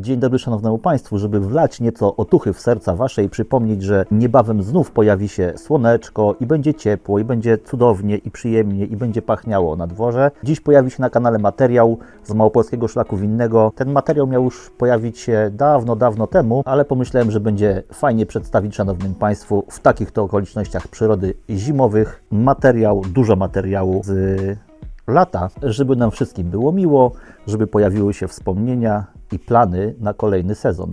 Dzień dobry Szanownemu Państwu, żeby wlać nieco otuchy w serca Wasze i przypomnieć, że niebawem znów pojawi się słoneczko i będzie ciepło, i będzie cudownie, i przyjemnie, i będzie pachniało na dworze. Dziś pojawi się na kanale materiał z Małopolskiego Szlaku Winnego. Ten materiał miał już pojawić się dawno, dawno temu, ale pomyślałem, że będzie fajnie przedstawić Szanownym Państwu w takich to okolicznościach przyrody zimowych materiał, dużo materiału z lata, żeby nam wszystkim było miło, żeby pojawiły się wspomnienia i plany na kolejny sezon.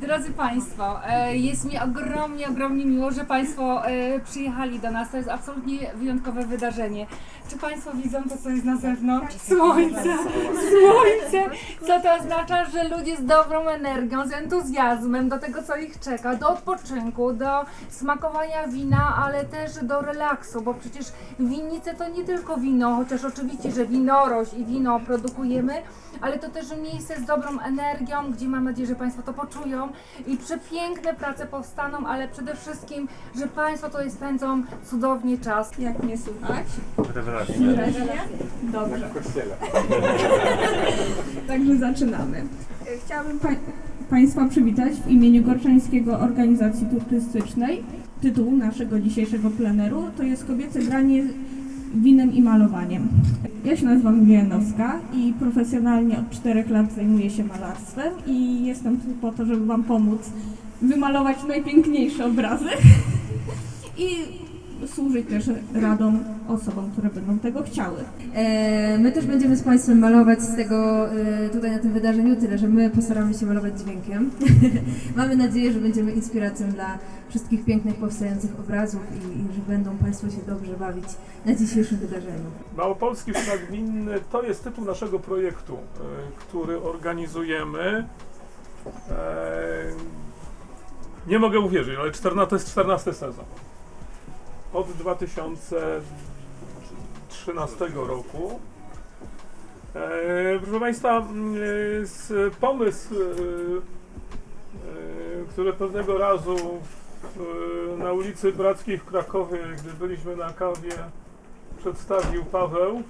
Drodzy Państwo, e, jest mi ogromnie, ogromnie miło, że Państwo e, przyjechali do nas. To jest absolutnie wyjątkowe wydarzenie. Czy Państwo widzą to, co jest na zewnątrz? Słońce! Słońce! Co to oznacza? Że ludzie z dobrą energią, z entuzjazmem do tego, co ich czeka, do odpoczynku, do smakowania wina, ale też do relaksu, bo przecież winnice to nie tylko wino, chociaż oczywiście, że winorość i wino produkujemy, ale to też miejsce z dobrą energią, gdzie mam nadzieję, że Państwo to poczują i przepiękne prace powstaną, ale przede wszystkim, że Państwo tutaj spędzą cudownie czas. Jak mnie słychać? Wrażenie? Dobrze. Także zaczynamy. Chciałabym pa Państwa przywitać w imieniu Gorszańskiego Organizacji Turystycznej. Tytuł naszego dzisiejszego pleneru to jest Kobiece granie winem i malowaniem. Ja się nazywam Milenowska i profesjonalnie od 4 lat zajmuję się malarstwem i jestem tu po to, żeby Wam pomóc wymalować najpiękniejsze obrazy i służyć też radą osobom, które będą tego chciały. E, My też będziemy z Państwem malować z tego e, tutaj na tym wydarzeniu, tyle że my postaramy się malować dźwiękiem. Mamy nadzieję, że będziemy inspiracją dla wszystkich pięknych powstających obrazów i, i że będą Państwo się dobrze bawić na dzisiejszym wydarzeniu. Małopolski Szlak Winny to jest tytuł naszego projektu, y, który organizujemy. E, Nie mogę uwierzyć, ale 14, to jest 14 sezon. Od 2013 roku. E, Proszę Państwa, pomysł, e, e, który pewnego razu na ulicy Brackiej w Krakowie, gdy byliśmy na kawie, przedstawił Paweł,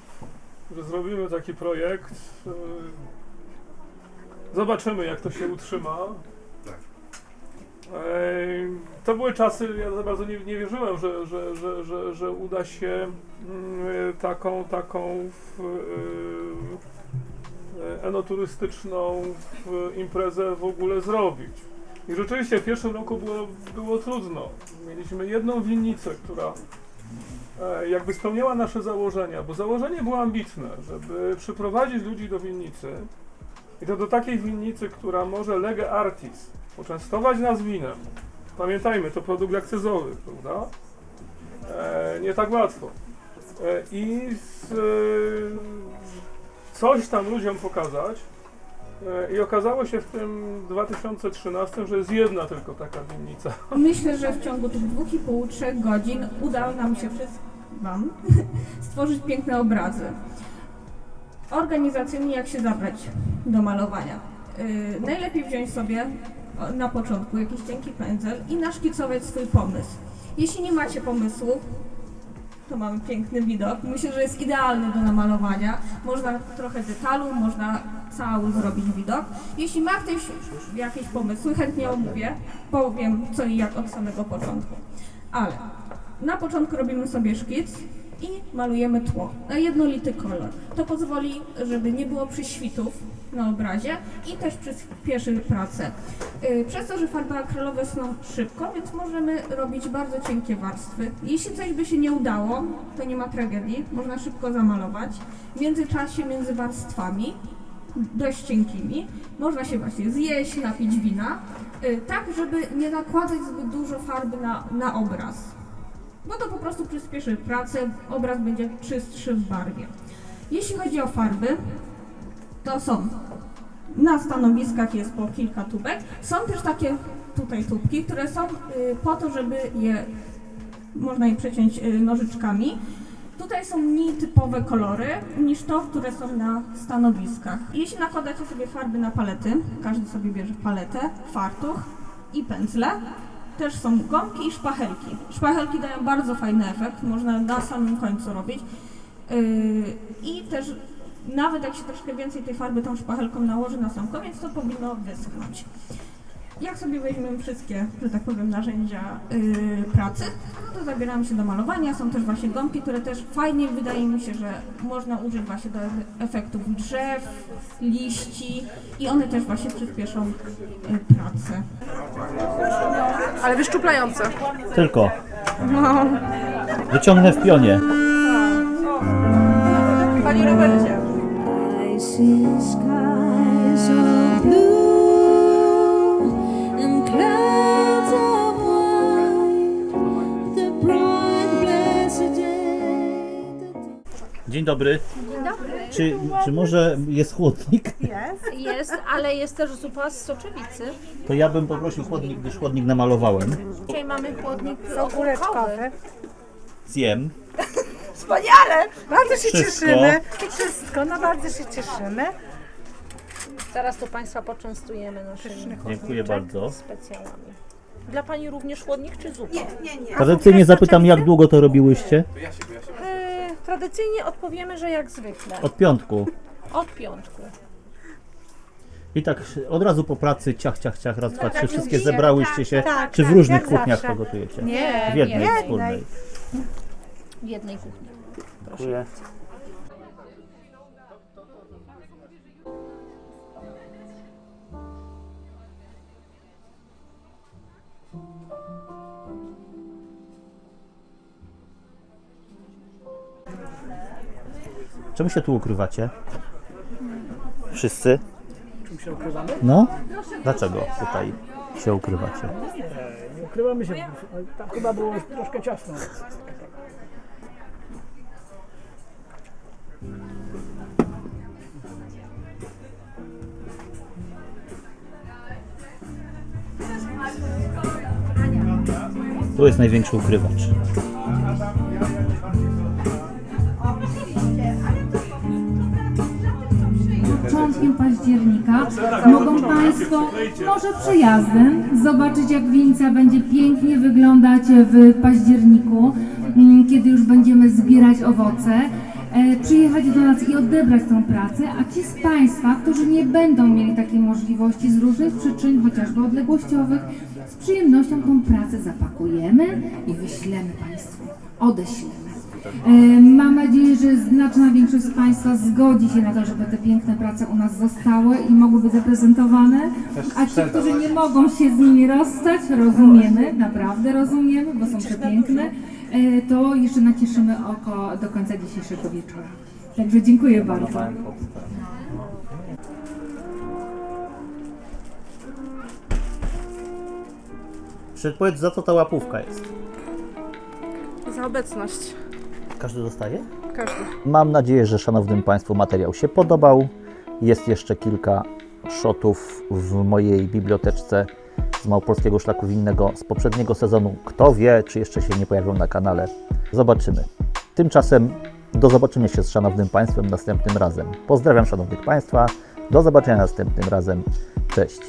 że zrobimy taki projekt. Zobaczymy, jak to się utrzyma. To były czasy, ja za bardzo nie, nie wierzyłem, że, że, że, że, że uda się mm, taką, taką w, yy, enoturystyczną imprezę w ogóle zrobić. I rzeczywiście w pierwszym roku było, było trudno. Mieliśmy jedną winnicę, która e, jakby spełniała nasze założenia, bo założenie było ambitne, żeby przyprowadzić ludzi do winnicy i to do takiej winnicy, która może lege artis, poczęstować nas winem. Pamiętajmy, to produkt akcyzowy, prawda? E, nie tak łatwo. E, I z, e, coś tam ludziom pokazać. E, I okazało się w tym 2013, że jest jedna tylko taka winnica. Myślę, że w ciągu tych dwóch i pół, trzech godzin udało nam się wszystkim Wam stworzyć piękne obrazy. Organizacyjnie jak się zabrać do malowania? Yy, najlepiej wziąć sobie na początku jakiś cienki pędzel i naszkicować swój pomysł. Jeśli nie macie pomysłu, to mamy piękny widok. Myślę, że jest idealny do namalowania. Można trochę detalu, można cały zrobić widok. Jeśli ma ktoś jakieś pomysły, chętnie omówię. Powiem co i jak od samego początku. Ale na początku robimy sobie szkic i malujemy tło na jednolity kolor. To pozwoli, żeby nie było przyświtów na obrazie i też przyspieszy pracę. Yy, Przez to, że farby akrylowe są szybko, więc możemy robić bardzo cienkie warstwy. Jeśli coś by się nie udało, to nie ma tragedii, można szybko zamalować. W międzyczasie między warstwami dość cienkimi. Można się właśnie zjeść, napić wina, y, tak żeby nie nakładać zbyt dużo farby na, na obraz. Bo to po prostu przyspieszy pracę, obraz będzie czystszy w barwie. Jeśli chodzi o farby, to są na stanowiskach jest po kilka tubek. Są też takie tutaj tubki, które są y, po to, żeby je można je przeciąć y, nożyczkami. Tutaj są mniej typowe kolory niż to, które są na stanowiskach. Jeśli nakładacie sobie farby na palety, każdy sobie bierze paletę, fartuch i pędzle, też są gąbki i szpachelki. Szpachelki dają bardzo fajny efekt, można na samym końcu robić. Yy, I też nawet jak się troszkę więcej tej farby tą szpachelką nałoży na sam koniec, to powinno wyschnąć. Jak sobie weźmiemy wszystkie, że tak powiem, narzędzia yy, pracy, no to zabieramy się do malowania. Są też właśnie gąbki, które też fajnie wydaje mi się, że można użyć właśnie do efektów drzew, liści i one też właśnie przyspieszą yy, pracę. Ale wyszczuplające. Tylko. Wyciągnę w pionie. Panie Robercie. Dzień dobry. Czy, czy może jest chłodnik? Jest, ale jest też zupa z soczewicy. To ja bym poprosił chłodnik, gdyż chłodnik namalowałem. Dzisiaj mamy chłodnik ogórkowy. Zjem. Wspaniale! Bardzo się Wszystko. cieszymy. Wszystko, no bardzo się cieszymy. Zaraz to Państwa poczęstujemy naszymi Dziękuję bardzo. specjalami. Dla Pani również chłodnik czy zupa? Nie, nie. Tradycyjnie zapytam, jak długo to robiłyście? Tradycyjnie odpowiemy, że jak zwykle. Od piątku. Od piątku. I tak od razu po pracy ciach, ciach, ciach, raz, dwa, trzy, tak, wszystkie tak, zebrałyście się. tak, Czy w tak, różnych jak kuchniach zawsze. to gotujecie? Nie, W jednej jednej. wspólnej. W jednej kuchni. Dziękuję. Czemu się tu ukrywacie? Wszyscy? Czym się ukrywamy? No? Dlaczego tutaj się ukrywacie? Nie ukrywamy się, tam chyba było troszkę ciasno. Tu jest największy ukrywacz. Początkiem października mogą Państwo może przejazdem zobaczyć jak winnica będzie pięknie wyglądać w październiku, mm, kiedy już będziemy zbierać owoce. E, przyjechać do nas i odebrać tą pracę, a ci z Państwa, którzy nie będą mieli takiej możliwości z różnych przyczyn, chociażby odległościowych, z przyjemnością tą pracę zapakujemy i wyślemy Państwu, odeślemy. E, Mam nadzieję, że znaczna większość z Państwa zgodzi się na to, żeby te piękne prace u nas zostały i mogły być zaprezentowane. A ci, którzy nie mogą się z nimi rozstać, rozumiemy, naprawdę rozumiemy, bo są przepiękne, e, to jeszcze nacieszymy oko do końca dzisiejszego wieczora. Także dziękuję bardzo. Przedpowiedz, za co ta łapówka jest? Za obecność. Każdy dostaje? Każdy. Mam nadzieję, że szanownym Państwu materiał się podobał. Jest jeszcze kilka shotów w mojej biblioteczce z Małopolskiego Szlaku Winnego z poprzedniego sezonu. Kto wie, czy jeszcze się nie pojawią na kanale. Zobaczymy. Tymczasem do zobaczenia się z szanownym Państwem następnym razem. Pozdrawiam szanownych Państwa. Do zobaczenia następnym razem. Cześć.